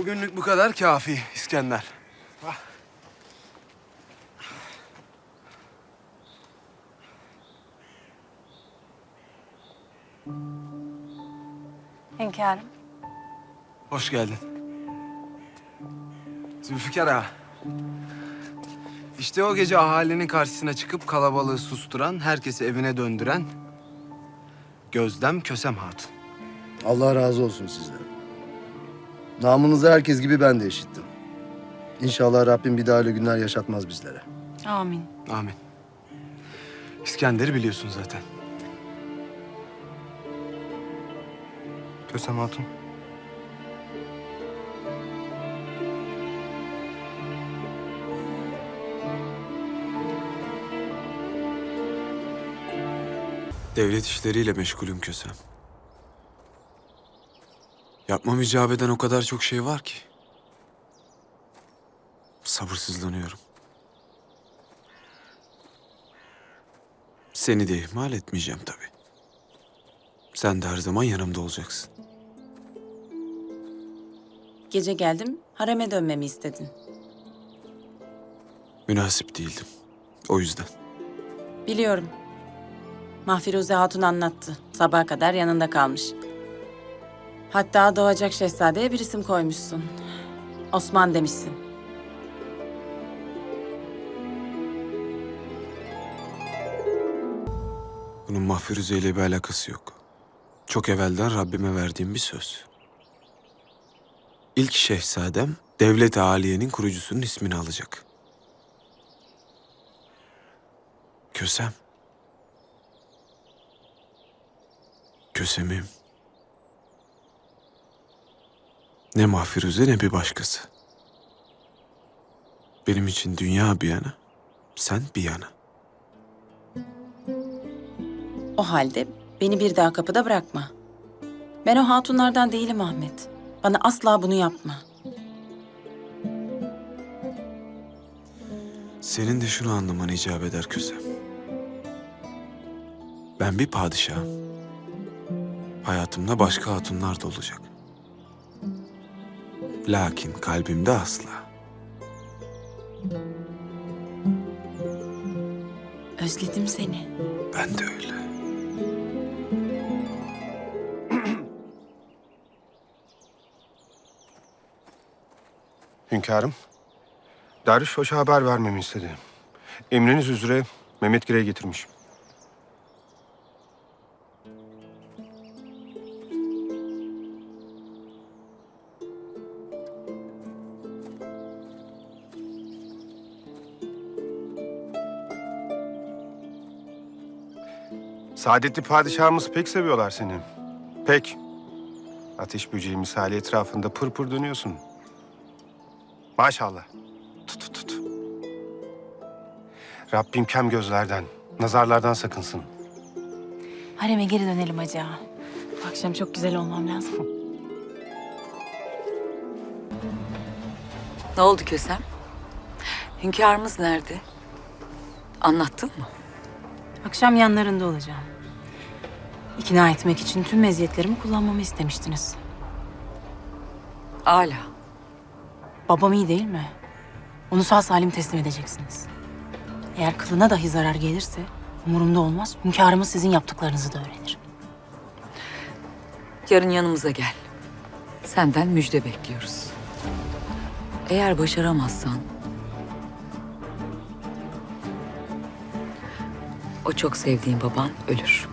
Bugünlük bu kadar kafi İskender. Hünkârım. Hoş geldin. Zülfikar ağa. İşte o gece ahalinin karşısına çıkıp kalabalığı susturan, herkesi evine döndüren Gözdem Kösem Hatun. Allah razı olsun sizden. Namınızı herkes gibi ben de işittim. İnşallah Rabbim bir daha öyle günler yaşatmaz bizlere. Amin. Amin. İskender'i biliyorsun zaten. Kösem Hatun. Devlet işleriyle meşgulüm Kösem. Yapmam icap eden o kadar çok şey var ki. Sabırsızlanıyorum. Seni de ihmal etmeyeceğim tabii. Sen de her zaman yanımda olacaksın. Gece geldim, hareme dönmemi istedin. Münasip değildim. O yüzden. Biliyorum. Mahfiruze Hatun anlattı. Sabaha kadar yanında kalmış. Hatta doğacak şehzadeye bir isim koymuşsun. Osman demişsin. Bunun Mahfiruze ile bir alakası yok. Çok evvelden Rabbime verdiğim bir söz. İlk şehzadem Devlet-i Aliye'nin kurucusunun ismini alacak. Kösem. Kösemim. Ne Mahfiruze ne bir başkası. Benim için dünya bir yana, sen bir yana. O halde beni bir daha kapıda bırakma. Ben o hatunlardan değilim Ahmet. Bana asla bunu yapma. Senin de şunu anlaman icap eder Kösem. Ben bir padişahım. Hayatımda başka hatunlar da olacak. Lakin kalbimde asla. Özledim seni. Ben de öyle. Hünkârım, Derviş Hoş'a haber vermemi istedi. Emriniz üzere Mehmet Gire'yi getirmiş. Saadetli padişahımız pek seviyorlar seni. Pek. Ateş böceği misali etrafında pır pır dönüyorsun. Maşallah. Tut tut tut. Rabbim kem gözlerden, nazarlardan sakınsın. Hareme geri dönelim Hacı ağa. Bu akşam çok güzel olmam lazım. Ne oldu Kösem? Hünkârımız nerede? Anlattın mı? Akşam yanlarında olacağım. İkna etmek için tüm meziyetlerimi kullanmamı istemiştiniz. Âlâ. Babam iyi değil mi? Onu sağ salim teslim edeceksiniz. Eğer kılına dahi zarar gelirse umurumda olmaz. Hünkârımız sizin yaptıklarınızı da öğrenir. Yarın yanımıza gel. Senden müjde bekliyoruz. Eğer başaramazsan... O çok sevdiğin baban ölür.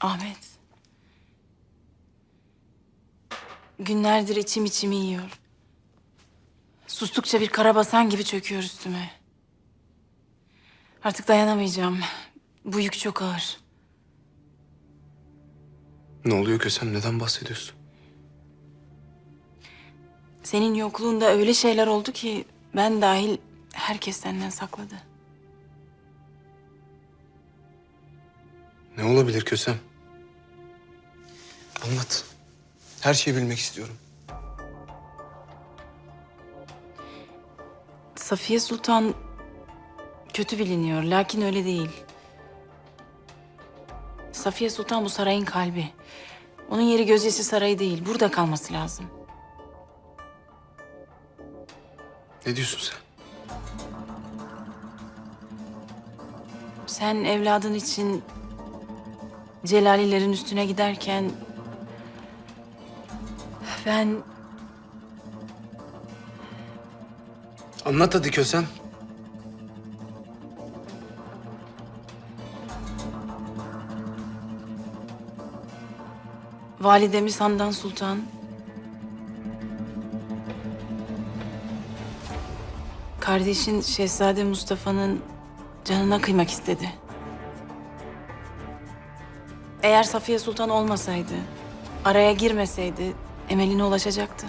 Ahmet. Günlerdir içim içimi yiyor. Sustukça bir karabasan gibi çöküyor üstüme. Artık dayanamayacağım. Bu yük çok ağır. Ne oluyor Kösem? Neden bahsediyorsun? Senin yokluğunda öyle şeyler oldu ki ben dahil herkes senden sakladı. Ne olabilir Kösem? Anlat. Her şeyi bilmek istiyorum. Safiye Sultan kötü biliniyor lakin öyle değil. Safiye Sultan bu sarayın kalbi. Onun yeri Gözyesi Sarayı değil, burada kalması lazım. Ne diyorsun sen? Sen evladın için Celalilerin üstüne giderken ben Anlat hadi Kösem. validemiz Handan Sultan kardeşin Şehzade Mustafa'nın canına kıymak istedi. Eğer Safiye Sultan olmasaydı, araya girmeseydi emeline ulaşacaktı.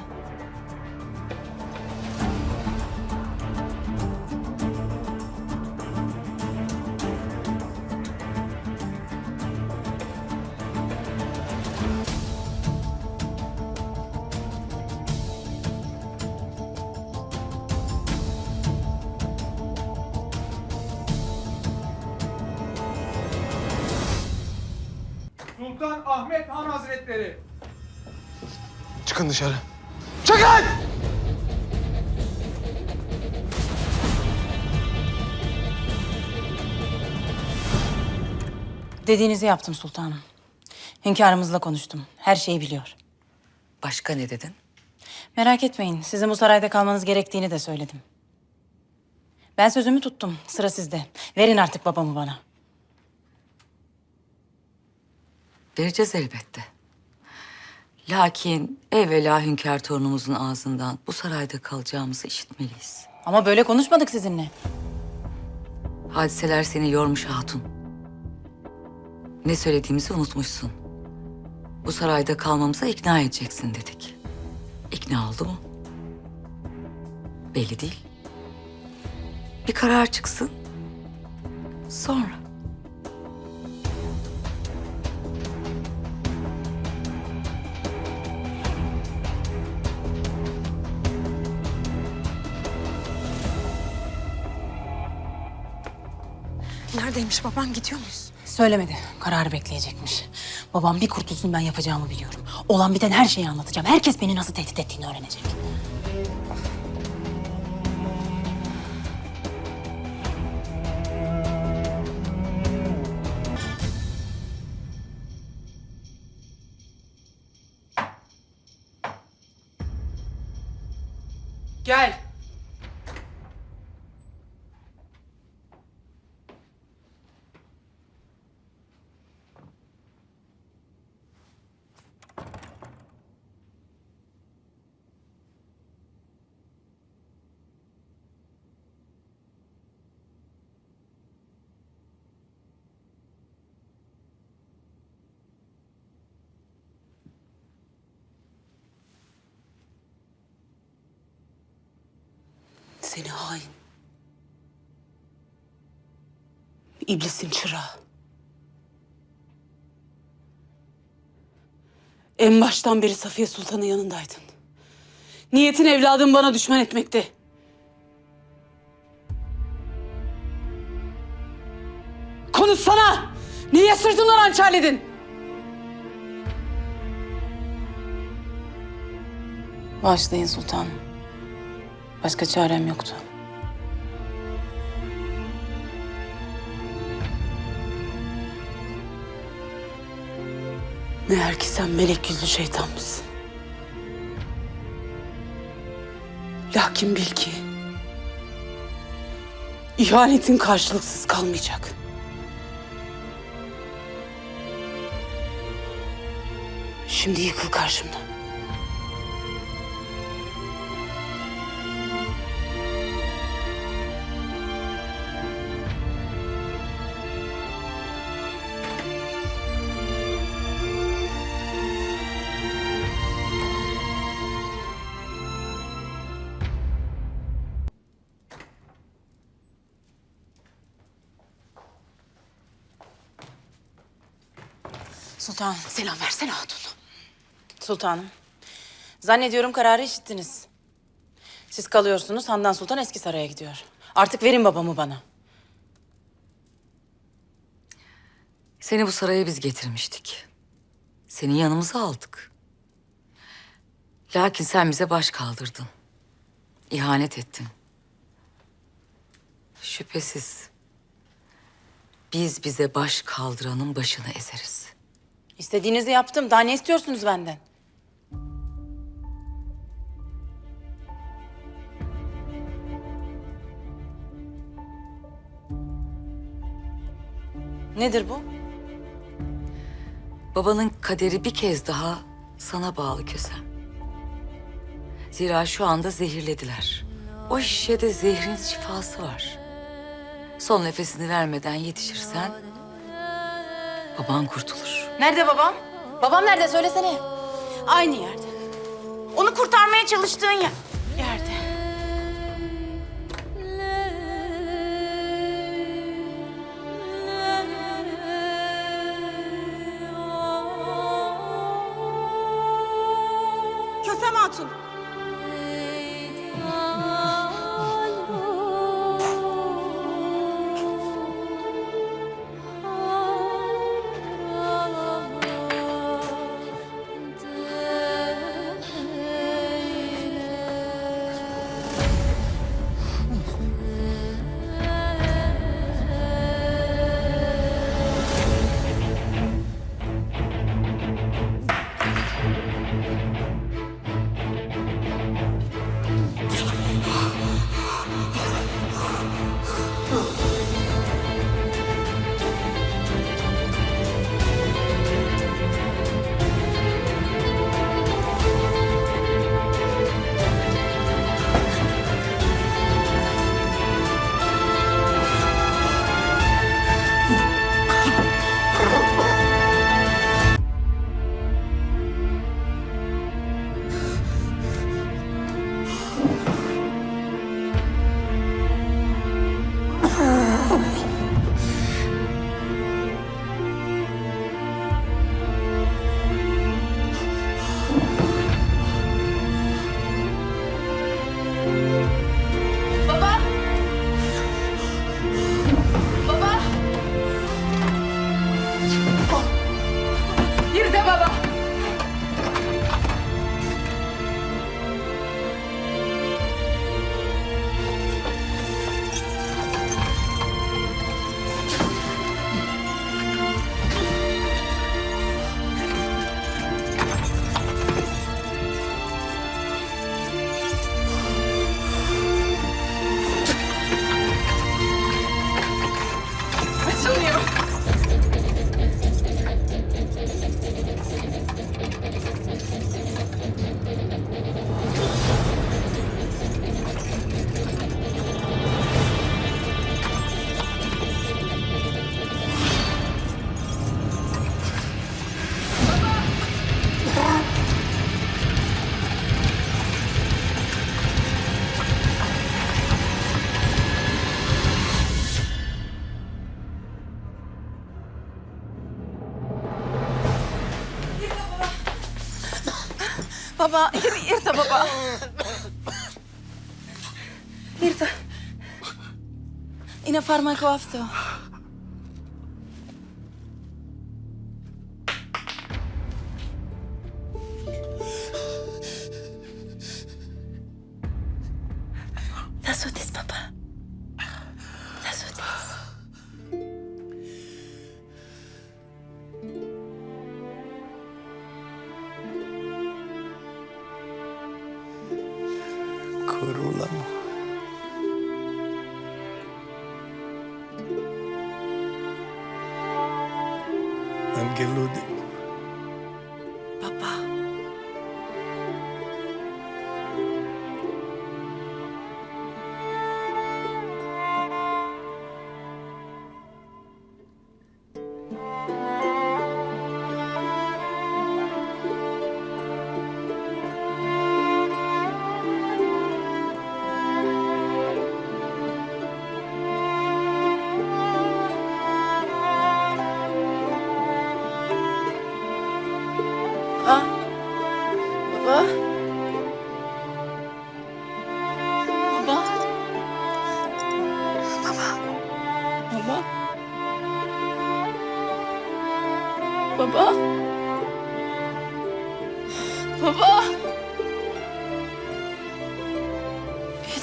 Sultan Ahmet Han Hazretleri. Çıkın dışarı. Dediğinizi yaptım sultanım. Hünkârımızla konuştum. Her şeyi biliyor. Başka ne dedin? Merak etmeyin. Sizin bu sarayda kalmanız gerektiğini de söyledim. Ben sözümü tuttum. Sıra sizde. Verin artık babamı bana. Vereceğiz elbette. Lakin evvela hünkâr torunumuzun ağzından bu sarayda kalacağımızı işitmeliyiz. Ama böyle konuşmadık sizinle. Hadiseler seni yormuş hatun. Ne söylediğimizi unutmuşsun. Bu sarayda kalmamıza ikna edeceksin dedik. İkna oldu mu? Belli değil. Bir karar çıksın. Sonra. Neredeymiş baban gidiyor muyuz? Söylemedi. Kararı bekleyecekmiş. Babam bir kurtulsun ben yapacağımı biliyorum. Olan biten her şeyi anlatacağım. Herkes beni nasıl tehdit ettiğini öğrenecek. Seni hain. İblisin çırağı. En baştan beri Safiye Sultan'ın yanındaydın. Niyetin evladımı bana düşman etmekti. Konuşsana! Niye sırtımdan hançerledin? Bağışlayın sultanım. Başka çarem yoktu. Meğer ki sen melek yüzlü şeytanmışsın. Lakin bil ki... ...ihanetin karşılıksız kalmayacak. Şimdi yıkıl karşımdan. Sultanım. Selam versene hatun. Sultanım. Zannediyorum kararı işittiniz. Siz kalıyorsunuz, Handan Sultan eski saraya gidiyor. Artık verin babamı bana. Seni bu saraya biz getirmiştik. Seni yanımıza aldık. Lakin sen bize baş kaldırdın. İhanet ettin. Şüphesiz biz bize baş kaldıranın başını ezeriz. İstediğinizi yaptım. Daha ne istiyorsunuz benden? Nedir bu? Babanın kaderi bir kez daha sana bağlı Kösem. Zira şu anda zehirlediler. O şişede zehrin şifası var. Son nefesini vermeden yetişirsen baban kurtulur. Nerede babam? Babam nerede? Söylesene. Aynı yerde. Onu kurtarmaya çalıştığın yer. Yerde. Kösem Hatun. baba. İrta baba. İrta. Ina farmaco afto.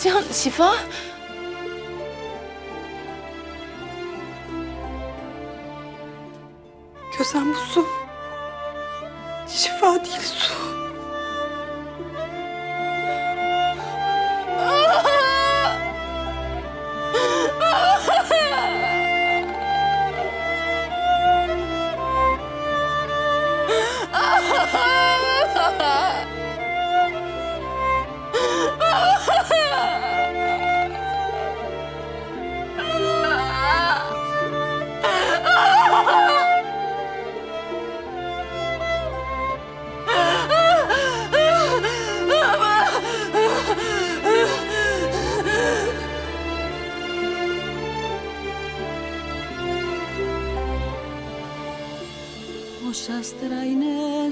Heyecan, şifa? Kösem bu su. Şifa değil su. άστρα είναι